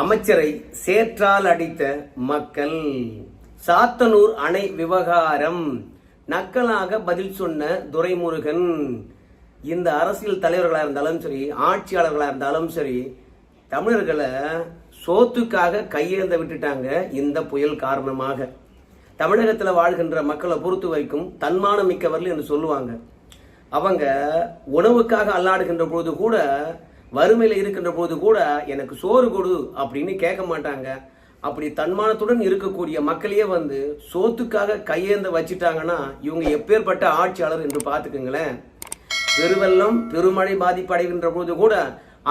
அமைச்சரை சேற்றால் அடித்த மக்கள். சாத்தனூர் அணை விவகாரம். நக்கலாக பதில் சொன்ன துரைமுருகன். இந்த அரசியல் தலைவர்களாக இருந்தாலும் சரி ஆட்சியாளர்களாக இருந்தாலும் சரி தமிழர்களை சோத்துக்காக கையெழுந்த விட்டுட்டாங்க இந்த புயல் காரணமாக. தமிழகத்தில் வாழ்கின்ற மக்களை பொறுத்து வரைக்கும் தன்மானம் மிக்கவர்கள் என்று சொல்லுவாங்க. அவங்க உணவுக்காக அல்லாடுகின்ற பொழுது கூட வறுமையில் இருக்கின்ற போது கூட எனக்கு சோறு கொடு அப்படின்னு கேட்க மாட்டாங்க. அப்படி தன்மானத்துடன் இருக்கக்கூடிய மக்களையே வந்து சோத்துக்காக கையேந்த வச்சிட்டாங்கன்னா இவங்க எப்பேற்பட்ட ஆட்சியாளர் என்று பார்த்துக்குங்களேன். பெருவெள்ளம் பெருமழை பாதிப்படைகின்ற போது கூட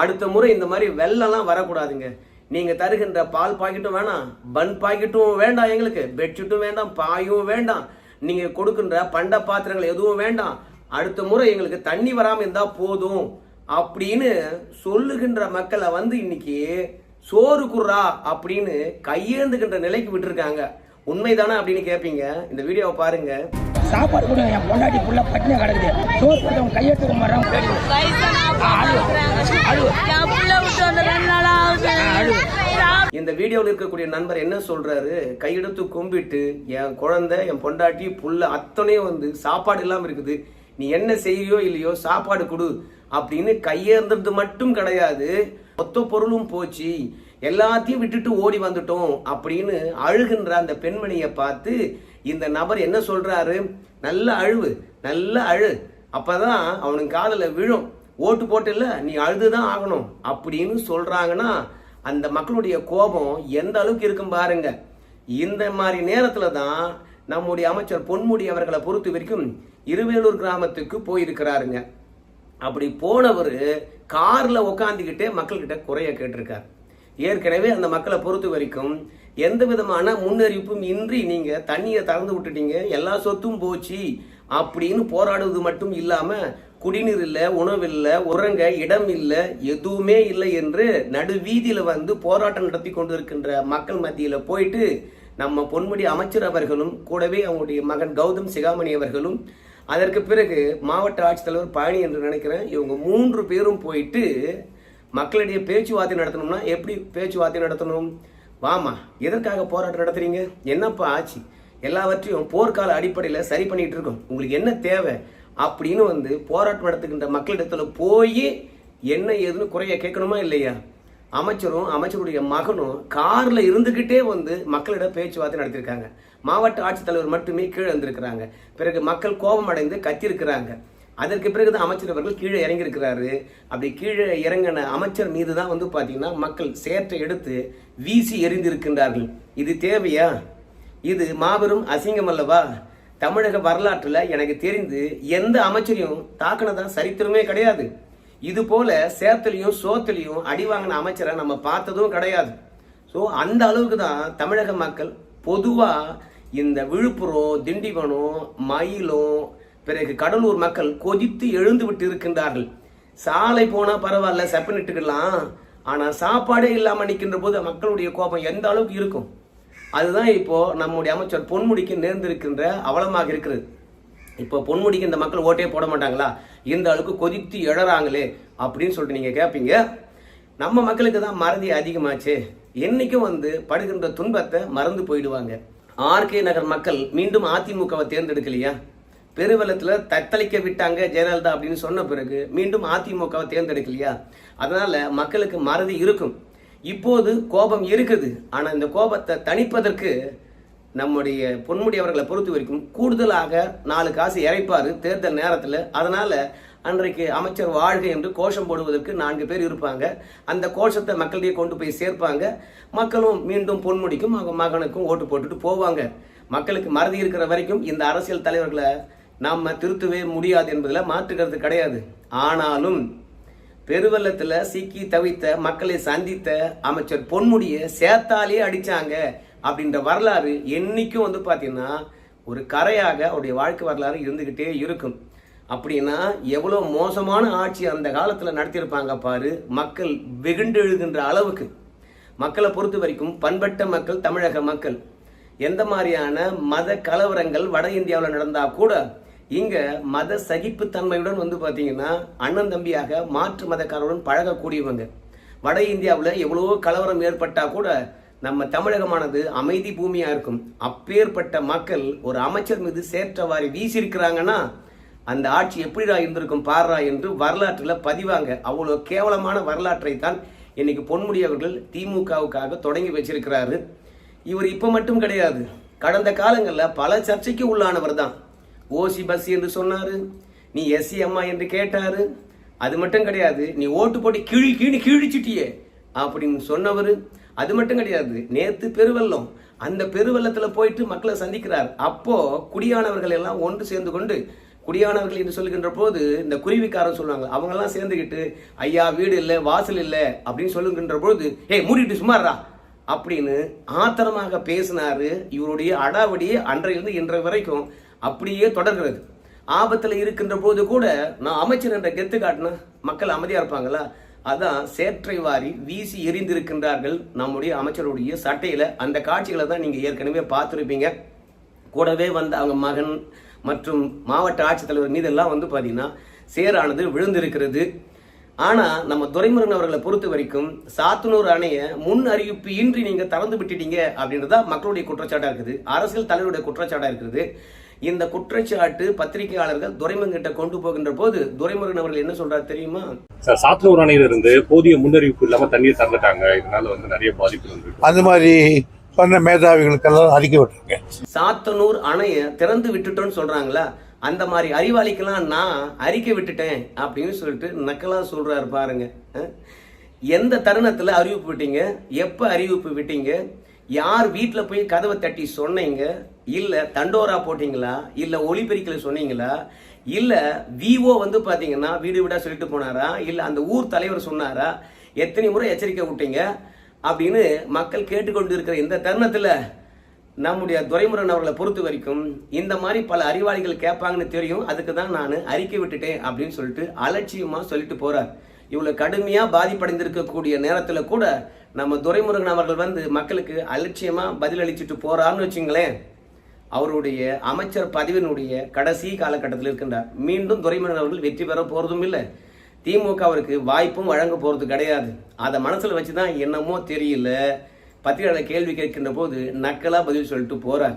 அடுத்த முறை இந்த மாதிரி வெள்ளம்லாம் வரக்கூடாதுங்க. நீங்கள் தருகின்ற பால் பாக்கெட்டும் வேணாம் பன் பாக்கெட்டும் வேண்டாம் எங்களுக்கு. பெட்ஷீட்டும் வேண்டாம் பாயும் வேண்டாம். நீங்கள் கொடுக்கின்ற பண்ட பாத்திரங்கள் எதுவும் வேண்டாம். அடுத்த முறை எங்களுக்கு தண்ணி வராமல் இருந்தால் போதும். அப்படின்னு சொல்லுகின்ற மக்களை வந்து இன்னைக்கு சோறு குர்ரா அப்படின்னு கையேந்துகின்ற நிலைக்கு விட்டுருக்காங்க. உண்மைதானே அப்படின்னு கேட்பீங்க இந்த வீடியோவை பாருங்க. சாப்பாடு கூட என் பொண்டாட்டி புள்ள பட்டினி கிடக்குது. சோறு கொடுத்தவங்க ஆகுது. இந்த வீடியோவில் இருக்கக்கூடிய நண்பர் என்ன சொல்றாரு? கையெடுத்து கும்பிட்டு என் குழந்தை என் பொண்டாட்டி புள்ள அத்தனையும் வந்து சாப்பாடு இல்லாம இருக்குது. நீ என்ன செய்யறியோ இல்லையோ சாப்பாடு கொடு. அப்படின்னு கையேந்தது மட்டும் கிடையாது. மொத்த பொருளும் போச்சு. எல்லாத்தையும் விட்டுட்டு ஓடி வந்துட்டோம் அப்படின்னு அழுகின்ற அந்த பெண்மணியை பார்த்து இந்த நபர் என்ன சொல்றாரு? நல்ல அழுவு நல்ல அழு. அப்பதான் அவனுக்கு காதில் விழும். ஓட்டு போட்டு நீ அழுதுதான் ஆகணும் அப்படின்னு சொல்றாங்கன்னா அந்த மக்களுடைய கோபம் எந்த அளவுக்கு இருக்கும் பாருங்க. இந்த மாதிரி நேரத்துல தான் நம்முடைய அமைச்சர் பொன்முடி அவர்களை பொறுத்த வரைக்கும் இருவேலூர் கிராமத்துக்கு போயிருக்கிறாருங்க. அப்படி போனவர் காரில் உட்காந்துக்கிட்டே மக்கள்கிட்ட குறைய கேட்டிருக்கார். ஏற்கனவே அந்த மக்களை பொறுத்த வரைக்கும் எந்த விதமான முன்னறிவிப்பும் இன்றி நீங்கள் தண்ணியை திறந்து விட்டுட்டீங்க எல்லா சொத்தும் போச்சு அப்படின்னு போராடுவது மட்டும் இல்லாமல் குடிநீர் இல்லை உணவு இல்லை உறங்க இடம் இல்லை எதுவுமே இல்லை என்று நடு வீதியில் வந்து போராட்டம் நடத்தி கொண்டிருக்கின்ற மக்கள் மத்தியில் போயிட்டு நம்ம பொன்முடி அமைச்சர் அவர்களும் கூடவே அவங்களுடைய மகன் கௌதம் சிகாமணி அவர்களும் அதற்கு பிறகு மாவட்ட ஆட்சித்தலைவர் பழனி என்று நினைக்கிறேன் இவங்க மூன்று பேரும் போயிட்டு மக்களிடையே பேச்சுவார்த்தை நடத்தணும்னா எப்படி பேச்சுவார்த்தை நடத்தணும்? வாமா எதற்காக போராட்டம் நடத்துறீங்க? என்னப்பா ஆச்சு? எல்லாவற்றையும் போர்க்கால அடிப்படையில் சரி பண்ணிட்டு இருக்கோம். உங்களுக்கு என்ன தேவை? அப்படின்னு வந்து போராட்டம் நடத்துகின்ற மக்களிடத்தில் போய் என்ன ஏதுன்னு குறைய கேட்கணுமா இல்லையா? அமைச்சரும் அமைச்சருடைய மகனும் காரில் இருந்துக்கிட்டே வந்து மக்களிடம் பேச்சுவார்த்தை நடத்திருக்காங்க மாவட்ட ஆட்சித்தலைவர் மட்டுமே கீழே வந்திருக்கிறாங்க பிறகு மக்கள் கோபம் அடைந்து கத்திருக்கிறாங்க அதற்கு பிறகுதான் அமைச்சர் அவர்கள் கீழே இறங்கியிருக்கிறாரு. அப்படி கீழே இறங்கின அமைச்சர் மீது தான் வந்து பார்த்தீங்கன்னா மக்கள் சேற்றை எடுத்து வீசி எறிந்திருக்கின்றார்கள். இது தேவையா? இது மாபெரும் அசிங்கம் அல்லவா? தமிழக வரலாற்றில் எனக்கு தெரிந்து எந்த அமைச்சரையும் தாக்கினதா சரித்திரமே கிடையாது. இது போல சேத்துலையும் சோத்துலையும் அடி வாங்கின அமைச்சரை நம்ம பார்த்ததும் கிடையாது. ஸோ அந்த அளவுக்கு தான் தமிழக மக்கள் பொதுவாக இந்த விழுப்புரம் திண்டிவனம் மயிலும் பிறகு கடலூர் மக்கள் கொதித்து எழுந்து விட்டு இருக்கின்றார்கள். சாலை போனால் பரவாயில்ல செப்பனிட்டுக்கலாம் ஆனால் சாப்பாடே இல்லாமல் நிற்கின்ற போது மக்களுடைய கோபம் எந்த அளவுக்கு இருக்கும்? அதுதான் இப்போ நம்முடைய அமைச்சர் பொன்முடிக்கு நேர்ந்திருக்கின்ற அவலமாக இருக்கிறது. இப்போ பொன்முடிக்கு இந்த மக்கள் ஓட்டே போட மாட்டாங்களா? இந்த அளவுக்கு கொதித்து எழறாங்களே அப்படின்னு சொல்லிட்டு நீங்கள் கேட்பீங்க நம்ம மக்களுக்கு தான் மறதி அதிகமாச்சு. என்னைக்கும் வந்து படுகின்ற துன்பத்தை மறந்து போயிடுவாங்க. ஆர்கே நகர் மக்கள் மீண்டும் அதிமுகவை தேர்ந்தெடுக்கலையா? பெருவெள்ளத்தில் தத்தளிக்க விட்டாங்க ஜெயலலிதா அப்படின்னு சொன்ன பிறகு மீண்டும் அதிமுகவை தேர்ந்தெடுக்கலையா? அதனால மக்களுக்கு மறதி இருக்கும். இப்போது கோபம் இருக்குது. ஆனால் இந்த கோபத்தை தணிப்பதற்கு நம்முடைய பொன்முடி அவர்களை பொறுத்த வரைக்கும் கூடுதலாக நாலு காசு இறைப்பார் தேர்தல் நேரத்தில். அதனால அன்றைக்கு அமைச்சர் வாழ்க என்று கோஷம் போடுவதற்கு நான்கு பேர் இருப்பாங்க. அந்த கோஷத்தை மக்களிடையே கொண்டு போய் சேர்ப்பாங்க. மக்களும் மீண்டும் பொன்முடிக்கும் அவங்க மகனுக்கும் ஓட்டு போட்டுட்டு போவாங்க. மக்களுக்கு மறதி இருக்கிற வரைக்கும் இந்த அரசியல் தலைவர்களை நாம் திருத்தவே முடியாது என்பதில் மாற்றுக்கிறது கிடையாது. ஆனாலும் பெருவெள்ளத்தில் சிக்கி தவித்த மக்களை சந்தித்த அமைச்சர் பொன்முடியை சேர்த்தாலே அடிச்சாங்க அப்படின்ற வரலாறு என்னைக்கும் வந்து பார்த்தீங்கன்னா ஒரு கரையாக அவருடைய வாழ்க்கை வரலாறு இருந்துக்கிட்டே இருக்கும். அப்படின்னா எவ்வளோ மோசமான ஆட்சி அந்த காலத்தில் நடத்தியிருப்பாங்க பாரு மக்கள் வெகுண்டு எழுகின்ற அளவுக்கு. மக்களை பொறுத்த வரைக்கும் பண்பட்ட மக்கள் தமிழக மக்கள். எந்த மாதிரியான மத கலவரங்கள் வட இந்தியாவில் நடந்தால் கூட இங்கே மத சகிப்புத்தன்மையுடன் வந்து பார்த்தீங்கன்னா அண்ணன் தம்பியாக மாற்று மதக்காரருடன் பழகக்கூடியவங்க. வட இந்தியாவில் எவ்வளவோ கலவரம் ஏற்பட்டால் கூட நம்ம தமிழகமானது அமைதி பூமியாக இருக்கும். அப்பேற்பட்ட மக்கள் ஒரு அமைச்சர் மீது சேற்றவாரி வீசியிருக்கிறாங்கன்னா அந்த ஆட்சி எப்படிடா இருந்திருக்கும் பாருடா என்று வரலாற்றில் பதிவாங்க. அவ்வளோ கேவலமான வரலாற்றை தான் இன்னைக்கு பொன்முடி அவர்கள் திமுகவுக்காக தொடங்கி வச்சிருக்கிறாரு. இவர் இப்போ மட்டும் கிடையாது. கடந்த காலங்களில் பல சர்ச்சைக்கு உள்ளானவர் தான். ஓசி பஸ் என்று சொன்னார். நீ எஸ்சி அம்மா என்று கேட்டார். அது மட்டும் கிடையாது. நீ ஓட்டு போட்டு கிழி கீழி கிழிச்சிட்டியே அப்படின்னு சொன்னவர். அது மட்டும் கிடையாது. நேற்று பெருவெள்ளம். அந்த பெருவெல்லத்தில் போயிட்டு மக்களை சந்திக்கிறார். அப்போ குடியானவர்கள் எல்லாம் ஒன்று சேர்ந்து கொண்டு குடியானவர்கள் என்று சொல்லுகின்ற போது இந்த குருவிக்காரன் சொல்லுவாங்க அவங்க எல்லாம் சேர்ந்துக்கிட்டு ஐயா வீடு இல்லை வாசல் இல்லை அப்படின்னு சொல்லுகின்ற பொழுது ஏய் மூடிட்டு சும்மாறா அப்படின்னு ஆத்திரமாக பேசினாரு இவருடைய அடாவடி அன்றையிலிருந்து இன்றை வரைக்கும் அப்படியே தொடர்கிறது. ஆபத்தில் இருக்கின்ற போது கூட நான் அமைச்சர் என்ற கெத்து காட்டினா மக்கள் அமைதியா இருப்பாங்களா? அதான் சேற்றை வாரி வீசி எரிந்திருக்கின்றார்கள் நம்முடைய அமைச்சருடைய சட்டையில. அந்த காட்சிகளை தான் நீங்க ஏற்கனவே பார்த்துருப்பீங்க. கூடவே வந்த அவங்க மகன் மற்றும் மாவட்ட ஆட்சித்தலைவர் மீதெல்லாம் வந்து பார்த்தீங்கன்னா சேரானது விழுந்திருக்கிறது. ஆனா நம்ம துரைமுருகன் அவர்களை பொறுத்த வரைக்கும் சாத்தனூர் அணையை முன் அறிவிப்பு இன்றி நீங்க திறந்து விட்டுட்டீங்க அப்படின்றதா மக்களுடைய குற்றச்சாட்டா இருக்குது. அரசியல் தலைவருடைய குற்றச்சாட்டா இருக்குது. இந்த குற்றச்சாட்டு பத்திரிகையாளர்கள் துரைமுருகன் கிட்ட கொண்டு போகின்ற போது துரைமுருகன் அவர்கள் என்ன சொல்றாரு தெரியுமா? சார் சாத்தனூர் அணையில இருந்து போதிய முன்னறிவிப்பு இல்லாம தண்ணீர் திறந்துட்டாங்க. இதனால வந்து நிறைய பாதிப்பு வந்து அந்த மாதிரி சொன்ன மேதாவிகளுக்கெல்லாம் அறிக்கை விட்டுருங்க. சாத்தனூர் அணையை திறந்து விட்டுட்டோன்னு சொல்றாங்களா? அந்த மாதிரி அறிவாளிக்கெல்லாம் நான் அறிக்கை விட்டுட்டேன் அப்படின்னு சொல்லிட்டு நக்கலா சொல்றாரு பாருங்க. எந்த தருணத்துல அறிவிப்பு விட்டீங்க? எப்ப அறிவிப்பு விட்டீங்க? யார் வீட்டில் போய் கதவை தட்டி சொன்னீங்க? இல்லை தண்டோரா போட்டிங்களா? இல்லை ஒளிபெருக்கில் சொன்னீங்களா? இல்லை விஓ வந்து பார்த்தீங்கன்னா வீடு வீடாக சொல்லிட்டு போனாரா? இல்லை அந்த ஊர் தலைவர் சொன்னாரா? எத்தனை முறை எச்சரிக்கை விட்டீங்க? அப்படின்னு மக்கள் கேட்டுக்கொண்டு இருக்கிற இந்த தருணத்தில் நம்முடைய துரைமுருகன் அவர்களை பொறுத்த வரைக்கும் இந்த மாதிரி பல அறிவாளிகள் கேட்பாங்கன்னு தெரியும். அதுக்கு தான் நான் அறிக்கை விட்டுட்டேன் அப்படின்னு சொல்லிட்டு அலட்சியமாக சொல்லிட்டு போகிறார் இவ்வளோ கடுமையாக பாதிப்படைந்திருக்கக்கூடிய நேரத்தில் கூட நம்ம துரைமுருகன் அவர்கள் வந்து மக்களுக்கு அலட்சியமாக பதிலளிச்சுட்டு போகிறார்னு வச்சுங்களேன். அவருடைய அமைச்சர் பதவியினுடைய கடைசி காலகட்டத்தில் இருக்கின்றார். மீண்டும் துரைமுருகன் அவர்கள் வெற்றி பெற போகிறதும் இல்லை. திமுக அவருக்கு வாய்ப்பும் வழங்க போகிறது கிடையாது. அதை மனசில் வச்சு தான் என்னமோ தெரியல. பத்திரிகையாளர் கேள்வி கேட்கின்ற போது நக்கலாக பதில் சொல்லிட்டு போகிறார்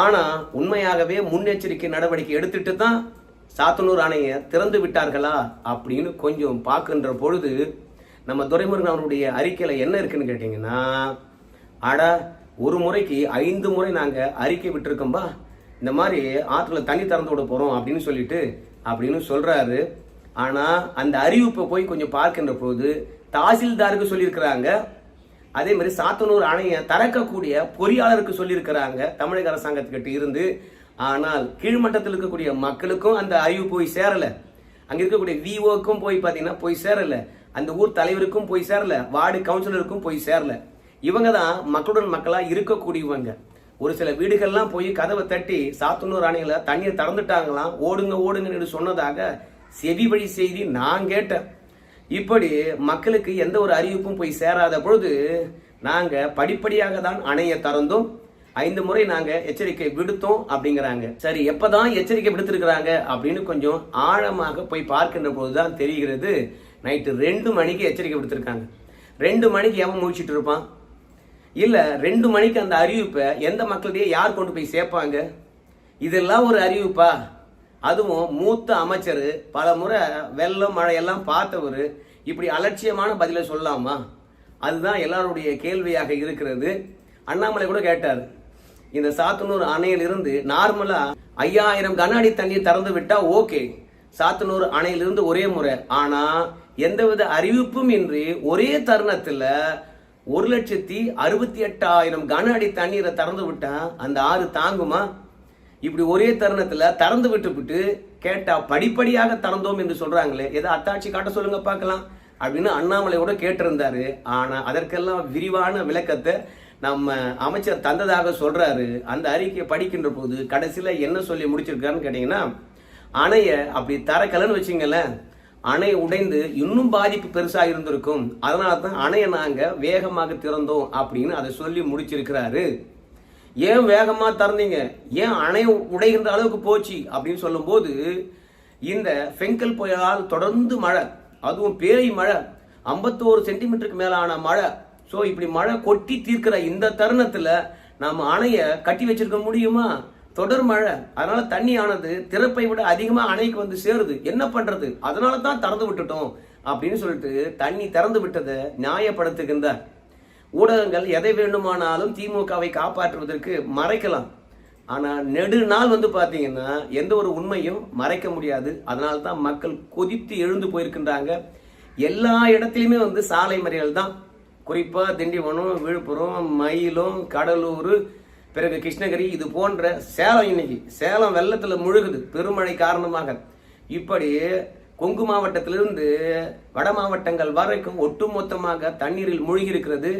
ஆனால் உண்மையாகவே முன்னெச்சரிக்கை நடவடிக்கை எடுத்துட்டு தான் சாத்தனூர் அணையை திறந்து விட்டார்களா அப்படின்னு கொஞ்சம் பார்க்கின்ற பொழுது நம்ம துரைமுருகன் அவருடைய அறிக்கையில் என்ன இருக்குன்னு கேட்டிங்கன்னா அட ஒரு முறைக்கு ஐந்து முறை நாங்கள் அறிக்கை விட்டுருக்கோம்பா. இந்த மாதிரி ஆற்றுல தண்ணி திறந்து விட போகிறோம் அப்படின்னு சொல்லிட்டு அப்படின்னு சொல்கிறாரு ஆனால் அந்த அறிவிப்பை போய் கொஞ்சம் பார்க்கின்ற போது தாசில்தாருக்கு சொல்லியிருக்கிறாங்க. அதே மாதிரி சாத்தனூர் அணையை திறக்கக்கூடிய பொறியாளருக்கு சொல்லியிருக்கிறாங்க தமிழக அரசாங்கத்துக்கிட்ட இருந்து. ஆனால் கீழ்மட்டத்தில் இருக்கக்கூடிய மக்களுக்கும் அந்த அறிவு போய் சேரல. அங்கே இருக்கக்கூடிய விஓக்கும் போய் பார்த்தீங்கன்னா போய் சேரல. அந்த ஊர் தலைவருக்கும் போய் சேரல. வார்டு கவுன்சிலருக்கும் போய் சேரல. இவங்க தான் மக்களுடன் மக்களாக இருக்கக்கூடியவங்க. ஒரு சில வீடுகள்லாம் போய் கதவை தட்டி சாத்தனூர் அணையில தண்ணியை திறந்துட்டாங்களாம். ஓடுங்க ஓடுங்கன்னு சொன்னதாக செவி வழி செய்தி நான் கேட்டேன். இப்படி மக்களுக்கு எந்த ஒரு அறிவிப்பும் போய் சேராத பொழுது நாங்கள் படிப்படியாக தான் அணையை திறந்தோம். ஐந்து முறை நாங்கள் எச்சரிக்கை விடுத்தோம் அப்படிங்கிறாங்க. சரி எப்போதான் எச்சரிக்கை விடுத்திருக்கிறாங்க அப்படின்னு கொஞ்சம் ஆழமாக போய் பார்க்கின்ற போதுதான் தெரிகிறது நைட்டு ரெண்டு மணிக்கு எச்சரிக்கை விடுத்திருக்காங்க. ரெண்டு மணிக்கு எவன் முழிச்சிட்டு இருப்பான்? இல்லை ரெண்டு மணிக்கு அந்த அறிவிப்பை எந்த மக்களிடையே யார் கொண்டு போய் சேர்ப்பாங்க? இதெல்லாம் ஒரு அறிவிப்பா? அதுவும் மூத்த அமைச்சர் பல முறை வெள்ளம் மழை எல்லாம் பார்த்தவர். இப்படி அலட்சியமான பதிலை சொல்லலாமா அதுதான் எல்லாருடைய கேள்வியாக இருக்கிறது. அண்ணாமலை கூட கேட்டார் இந்த சாத்தனூர் அணையிலிருந்து நார்மலாக ஐயாயிரம் கன அடி தண்ணீர் திறந்து விட்டா ஓகே. சாத்தனூர் அணையிலிருந்து ஒரே முறை. ஆனால் எந்தவித அறிவிப்பும் இன்றி ஒரே தருணத்தில் ஒரு லட்சத்தி அறுபத்தி எட்டாயிரம் கன அடி தண்ணீரை திறந்து விட்டா அந்த ஆறு தாங்குமா? இப்படி ஒரே தருணத்தில் திறந்து விட்டுவிட்டு கேட்டால் படிப்படியாக திறந்தோம் என்று சொல்கிறாங்களே ஏதோ அத்தாட்சி காட்ட சொல்லுங்க பார்க்கலாம். அப்படின்னு அண்ணாமலையோட கேட்டிருந்தாரு. ஆனால் அதற்கெல்லாம் விரிவான விளக்கத்தை நம்ம அமைச்சர் தந்ததாக சொல்கிறாரு அந்த அறிக்கையை படிக்கின்ற போது கடைசியில் என்ன சொல்லி முடிச்சிருக்காருன்னு கேட்டிங்கன்னா அணையை அப்படி தரக்கலன்னு வச்சுங்களேன் அணை உடைந்து இன்னும் பாதிப்பு பெருசாக இருந்திருக்கும். அதனால தான் அணையை நாங்கள் வேகமாக திறந்தோம் அப்படின்னு அதை சொல்லி முடிச்சிருக்கிறாரு. ஏன் வேகமாக திறந்தீங்க? ஏன் அணை உடைகின்ற அளவுக்கு போச்சு? அப்படின்னு சொல்லும்போது இந்த ஃபெங்கல் புயலால் தொடர்ந்து மழை அதுவும் பேய் மழை ஐம்பத்தோரு சென்டிமீட்டருக்கு மேலான மழை. ஸோ இப்படி மழை கொட்டி தீர்க்கிற இந்த தருணத்தில் நம்ம அணையை கட்டி வச்சிருக்க முடியுமா? தொடர் மழை. அதனால தண்ணி ஆனது திறப்பை விட அதிகமாக அணைக்கு வந்து சேருது. என்ன பண்ணுறது அதனால தான் திறந்து விட்டுட்டோம். அப்படின்னு சொல்லிட்டு தண்ணி திறந்து விட்டதை நியாயப்படுத்துகின்றார். ஊடகங்கள் எதை வேண்டுமானாலும் திமுகவை காப்பாற்றுவதற்கு மறைக்கலாம். ஆனால் நெடுநாள் வந்து பார்த்தீங்கன்னா எந்த ஒரு உண்மையும் மறைக்க முடியாது. அதனால தான் மக்கள் கொதித்து எழுந்து போயிருக்கின்றாங்க. எல்லா இடத்துலையுமே வந்து சாலை மறியல் தான். குறிப்பாக திண்டிவனம் விழுப்புரம் மயிலம் கடலூர் பிறகு கிருஷ்ணகிரி இது போன்ற சேலம் இன்னைக்கு. சேலம் வெள்ளத்தில் முழுகுது பெருமழை காரணமாக. இப்படி கொங்கு மாவட்டத்திலிருந்து வட மாவட்டங்கள் வரைக்கும் ஒட்டுமொத்தமாக தண்ணீரில் மூழ்கி இருக்கிறது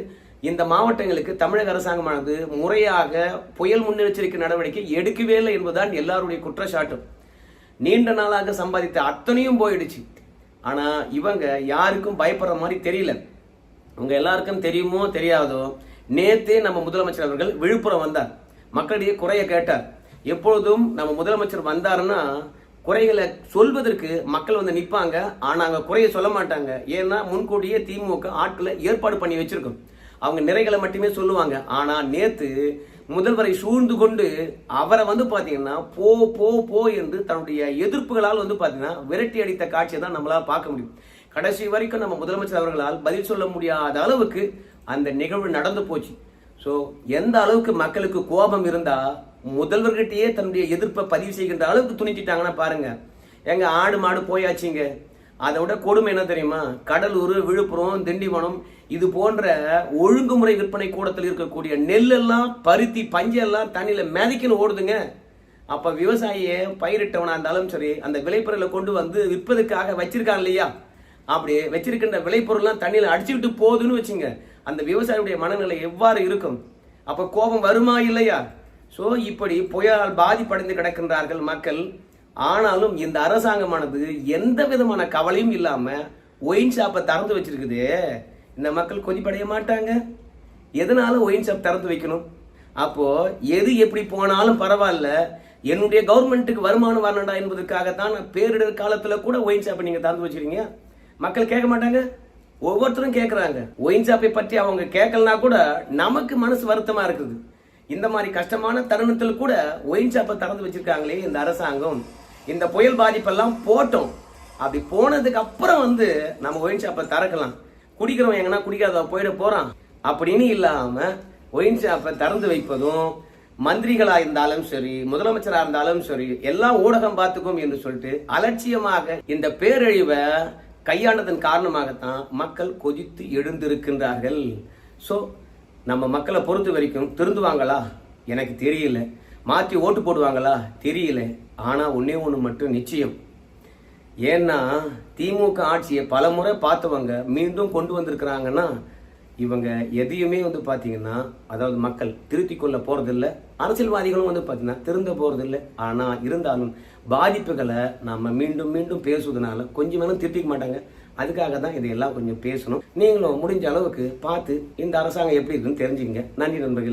இந்த மாவட்டங்களுக்கு தமிழக அரசாங்கமானது முறையாக புயல் முன்னெச்சரிக்கை நடவடிக்கை எடுக்கவே இல்லை என்பதுதான் எல்லாருடைய குற்றச்சாட்டும். நீண்ட நாளாக சம்பாதித்த அத்தனையும் போயிடுச்சு. ஆனால் இவங்க யாருக்கும் பயப்படுற மாதிரி தெரியல. உங்க எல்லாருக்கும் தெரியுமோ தெரியாதோ நேத்தே நம்ம முதலமைச்சர் அவர்கள் விழுப்புரம் வந்தார். மக்களிடையே குறைய கேட்டார். எப்பொழுதும் நம்ம முதலமைச்சர் வந்தாருன்னா குறைகளை சொல்வதற்கு மக்கள் வந்து நிற்பாங்க. ஆனால் அங்கே குறைய சொல்ல மாட்டாங்க. ஏன்னா முன்கூட்டியே திமுக ஆட்களை ஏற்பாடு பண்ணி வச்சிருக்கோம். அவங்க நிறைகளை மட்டுமே சொல்லுவாங்க. ஆனா நேத்து முதல்வரை சூழ்ந்து கொண்டு அவரை வந்து பாத்தீங்கன்னா போ போ போ என்று தன்னுடைய எதிர்ப்புகளால் வந்து பாத்தீங்கன்னா விரட்டி அடித்த காட்சியை தான் நம்மளால பார்க்க முடியும். கடைசி வரைக்கும் நம்ம முதலமைச்சர் அவர்களால் பதில் சொல்ல முடியாத அளவுக்கு அந்த நிகழ்வு நடந்து போச்சு. ஸோ எந்த அளவுக்கு மக்களுக்கு கோபம் இருந்தால் முதல்வர்கிட்டயே தன்னுடைய எதிர்ப்பை பதிவு செய்கின்ற அளவுக்கு துணிச்சிட்டாங்கன்னா பாருங்க. எங்க ஆடு மாடு போயாச்சுங்க. அதை விட கொடுமை என்ன தெரியுமா? கடலூர் விழுப்புரம் திண்டிவனம் இது போன்ற ஒழுங்குமுறை விற்பனை கூடத்தில் இருக்கக்கூடிய நெல்லெல்லாம் பருத்தி பஞ்செல்லாம் தண்ணியில மிதக்கின்னு ஓடுதுங்க. அப்ப விவசாயிய பயிரிட்டவனா இருந்தாலும் சரி அந்த விளைபொருளை கொண்டு வந்து விற்பதற்காக வச்சிருக்கான் இல்லையா? அப்படி வச்சிருக்கின்ற விளைபொருள்லாம் தண்ணியில அடிச்சுக்கிட்டு போகுதுன்னு வச்சுங்க. அந்த விவசாயியுடைய மனநிலை எவ்வாறு இருக்கும்? அப்ப கோபம் வருமா இல்லையா? சோ இப்படி புயலால் பாதிப்படைந்து கிடக்கின்றார்கள் மக்கள். ஆனாலும் இந்த அரசாங்கமானது எந்த விதமான கவலையும் இல்லாம ஒயின் ஷாப்பை திறந்து வச்சிருக்குது. இந்த மக்கள் கொதிப்படைய மாட்டாங்க. எதனால ஒயின் ஷாப் திறந்து வைக்கணும்? அப்போ எது எப்படி போனாலும் பரவாயில்ல. என்னுடைய கவர்மெண்ட்டுக்கு வருமானம் வரணும்டா என்பதற்காகத்தான் பேரிடர் காலத்தில் கூட ஒயின் ஷாப்பை நீங்கள் திறந்து வச்சிருக்கீங்க. மக்கள் கேட்க மாட்டாங்க. ஒவ்வொருத்தரும் கேட்குறாங்க ஒயின் ஷாப்பை பற்றி அவங்க கேட்கலனா கூட நமக்கு மனசு வருத்தமாக இருக்குது. இந்த மாதிரி கஷ்டமான தருணத்தில் கூட ஒயின் ஷாப்பை திறந்து வச்சுருக்காங்களே இந்த அரசாங்கம். இந்த புயல் பாதிப்பெல்லாம் போட்டோம். அப்படி போனதுக்கு அப்புறம் வந்து நம்ம ஒயின் ஷாப்பை திறக்கலாம். குடிக்கிறவன் எங்கன்னா குடிக்காத போயிட போறான். அப்படின்னு இல்லாம ஒயின் ஷாப்பை திறந்து வைப்பதும் மந்திரிகளா இருந்தாலும் சரி முதலமைச்சரா இருந்தாலும் சரி எல்லாம் ஊடகம் பார்த்துக்கும் என்று சொல்லிட்டு அலட்சியமாக இந்த பேரழிவை கையாண்டதன் காரணமாகத்தான் மக்கள் கொதித்து எழுந்திருக்கின்றார்கள். ஸோ நம்ம மக்களை பொறுத்த வரைக்கும் திருந்துவாங்களா? எனக்கு தெரியல. மாற்றி ஓட்டு போடுவாங்களா? தெரியல. ஆனால் ஒன்றே ஒன்று மட்டும் நிச்சயம். ஏன்னா திமுக ஆட்சியை பல முறை பார்த்தவங்க மீண்டும் கொண்டு வந்திருக்கிறாங்கன்னா இவங்க எதையுமே வந்து பார்த்தீங்கன்னா அதாவது மக்கள் திருத்தி கொள்ள போகிறதில்ல அரசியல்வாதிகளும் வந்து பார்த்தீங்கன்னா திருந்த போறதில்ல. ஆனால் இருந்தாலும் பாதிப்புகளை நம்ம மீண்டும் மீண்டும் பேசுவதனால கொஞ்சம் வேணும் திருத்திக்க மாட்டாங்க. அதுக்காக தான் இதையெல்லாம் கொஞ்சம் பேசணும். நீங்களும் முடிஞ்ச அளவுக்கு பார்த்து இந்த அரசாங்கம் எப்படி இருக்குன்னு தெரிஞ்சுங்க நன்றி நண்பர்கள்.